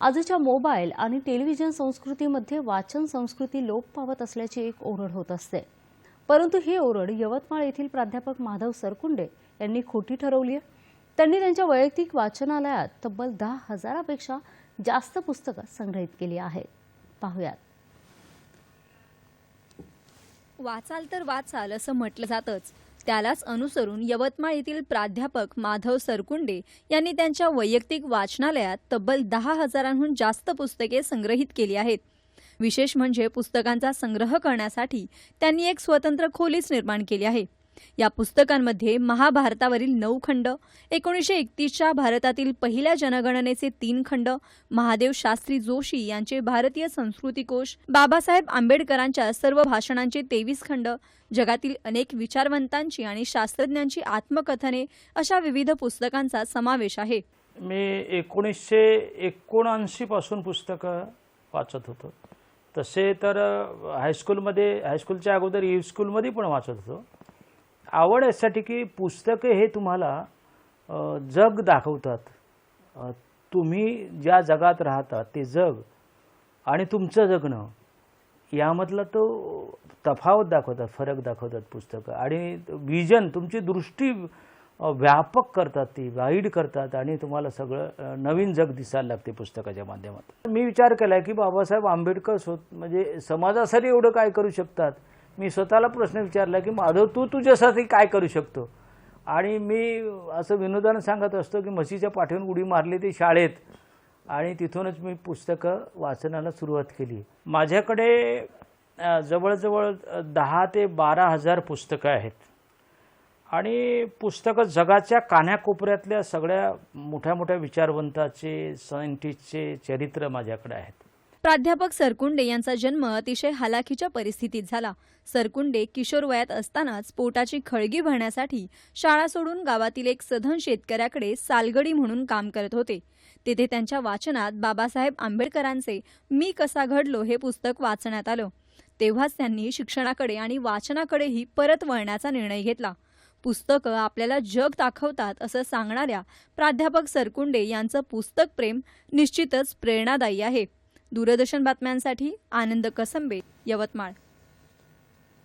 आजच्या मोबाईल आणि टेलिव्हिजन संस्कृतीमध्ये वाचन संस्कृती लोप पावत असल्याची एक ओरड होत असते. परंतु ही ओरड यवतमाळ येथील प्राध्यापक माधव सरकुंडे यांनी खोटी ठरवली आहे त्यांनी त्यांच्या वैयक्तिक वाचनालयात तब्बल दहा हजारापेक्षा जास्त पुस्तकं संग्रहित केली आहेत. पाहुयात. वाचाल तर वाचाल असं म्हटलं जातंच. त्यालाच अनुसरून यवतमाळ येथील प्राध्यापक माधव सरकुंडे यांनी त्यांच्या वैयक्तिक वाचनालयात तब्बल दहा हजारांहून जास्त पुस्तके संग्रहित केली आहेत. विशेष म्हणजे पुस्तकांचा संग्रह करण्यासाठी त्यांनी एक स्वतंत्र खोलीच निर्माण केली आहे. या पुस्तकांमध्ये महाभारतावरील नऊ खंड एकोणीसशे एकतीसच्या भारतातील पहिल्या जनगणनेचे तीन खंड महादेव शास्त्री जोशी यांचे भारतीय संस्कृतीकोश बाबासाहेब आंबेडकरांच्या सर्व भाषणांचे तेवीस खंड जगातील अनेक विचारवंतांची आणि शास्त्रज्ञांची आत्मकथने अशा विविध पुस्तकांचा समावेश आहे. मी एकोणीसशे एकोणऐंशीपासून पुस्तकं वाचत होतो. तसे तर हायस्कूलमध्ये हायस्कूलच्या अगोदर e ई स्कूलमध्ये पण वाचत होतो. आवड यासाठी की पुस्तकं हे तुम्हाला जग दाखवतात. तुम्ही ज्या जगात राहतात ते जग आणि तुमचं जगणं. यामधला तो तफावत दाखवतात फरक दाखवतात पुस्तकं. आणि विजन तुमची दृष्टी व्यापक करतात ती वाईड करतात आणि तुम्हाला सगळं नवीन जग दिसायला लागते पुस्तकाच्या माध्यमातून. मी विचार केला की बाबासाहेब आंबेडकर स्व म्हणजे समाजासाठी एवढं काय करू शकतात? मी स्वतःला प्रश्न विचारला की माधव तू तुझ्यासाठी काय करू शकतो? आणि मी असं विनोदानं सांगत असतो की म्हशीच्या पाठीवरून उडी मारली ती शाळेत आणि तिथूनच मी पुस्तकं वाचनाला सुरुवात केली. माझ्याकडे जवळजवळ दहा ते बारा हजार पुस्तकं आहेत. आणि पुस्तकं जगाच्या कान्याकोपऱ्यातल्या सगळ्या मोठ्या मोठ्या विचारवंताचे सायंटिस्टचे चरित्र माझ्याकडे आहेत. प्राध्यापक सरकुंडे यांचा जन्म अतिशय हालाखीच्या परिस्थितीत झाला. सरकुंडे किशोर वयात असतानाच पोटाची खळगी भरण्यासाठी शाळा सोडून गावातील एक सधन शेतकऱ्याकडे सालगडी म्हणून काम करत होते. तेथे त्यांच्या वाचनात बाबासाहेब आंबेडकरांचे मी कसा घडलो हे पुस्तक वाचण्यात आलं. तेव्हाच त्यांनी शिक्षणाकडे आणि वाचनाकडेही परत वळण्याचा निर्णय घेतला. पुस्तकं आपल्याला जग दाखवतात असं सांगणाऱ्या प्राध्यापक सरकुंडे यांचं पुस्तक प्रेम निश्चितच प्रेरणादायी आहे. दूरदर्शन बातम्यांसाठी आनंद कसंबे यवतमाळ.